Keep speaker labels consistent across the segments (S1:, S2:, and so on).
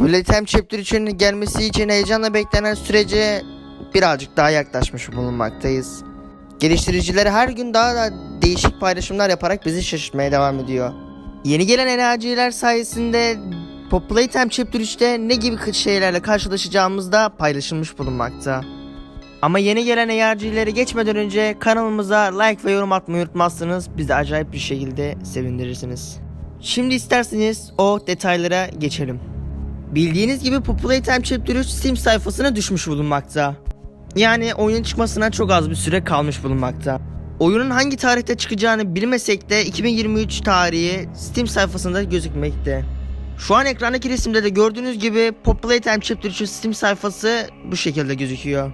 S1: Playtime Chapter 3'ün gelmesi için heyecanla beklenen sürece birazcık daha yaklaşmış bulunmaktayız. Geliştiriciler her gün daha da değişik paylaşımlar yaparak bizi şaşırtmaya devam ediyor. Yeni gelen enerjiler sayesinde Pop Playtime Chapter 3'te ne gibi şeylerle karşılaşacağımız da paylaşılmış bulunmakta. Ama yeni gelen enerjileri geçmeden önce kanalımıza like ve yorum atmayı unutmazsanız bizi acayip bir şekilde sevindirirsiniz. Şimdi isterseniz o detaylara geçelim. Bildiğiniz gibi Pop Playtime Chapter 3 Steam sayfasına düşmüş bulunmakta. Yani oyunun çıkmasına çok az bir süre kalmış bulunmakta. Oyunun hangi tarihte çıkacağını bilmesek de 2023 tarihi Steam sayfasında gözükmekte. Şu an ekrandaki resimde de gördüğünüz gibi Pop Playtime Chapter 3'ün Steam sayfası bu şekilde gözüküyor.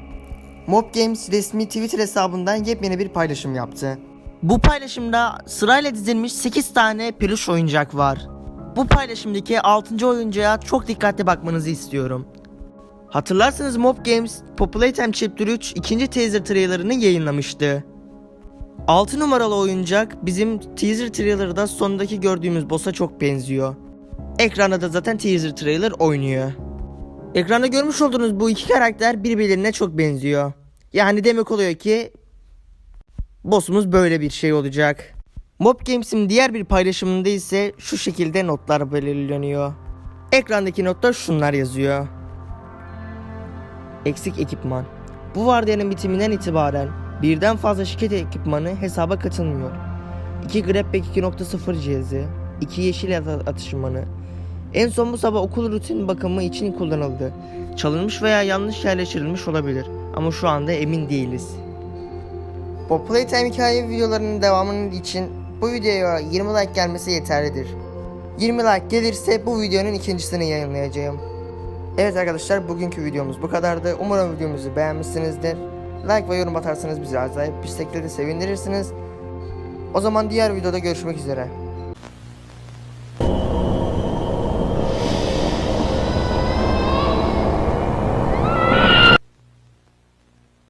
S1: Mob Games resmi Twitter hesabından yepyeni bir paylaşım yaptı. Bu paylaşımda sırayla dizilmiş 8 tane peluş oyuncak var. Bu paylaşımdaki 6. oyuncağa çok dikkatli bakmanızı istiyorum. Hatırlarsanız Mob Games Pop Playtime Chapter 3 ikinci teaser trailerını yayınlamıştı. 6 numaralı oyuncak bizim teaser trailer'da sondaki gördüğümüz boss'a çok benziyor. Ekranda da zaten teaser trailer oynuyor. Ekranda görmüş olduğunuz bu iki karakter birbirlerine çok benziyor. Yani demek oluyor ki boss'umuz böyle bir şey olacak. Mob Games'in diğer bir paylaşımında ise şu şekilde notlar belirleniyor. Ekrandaki notta şunlar yazıyor. Eksik ekipman. Bu vardiyanın bitiminden itibaren birden fazla şirket ekipmanı hesaba katılmıyor. 2 Grabback 2.0 cihazı, 2 yeşil at- atışmanı, en son bu sabah okul rutin bakımı için kullanıldı. Çalınmış veya yanlış yerleştirilmiş olabilir ama şu anda emin değiliz. Pop Playtime hikaye videolarının devamının için bu videoya 20 like gelmesi yeterlidir. 20 like gelirse bu videonun ikincisini yayınlayacağım. Evet arkadaşlar bugünkü videomuz bu kadardı. Umarım videomuzu beğenmişsinizdir. Like ve yorum atarsanız bizi acayip bir şekilde sevindirirsiniz. O zaman diğer videoda görüşmek üzere.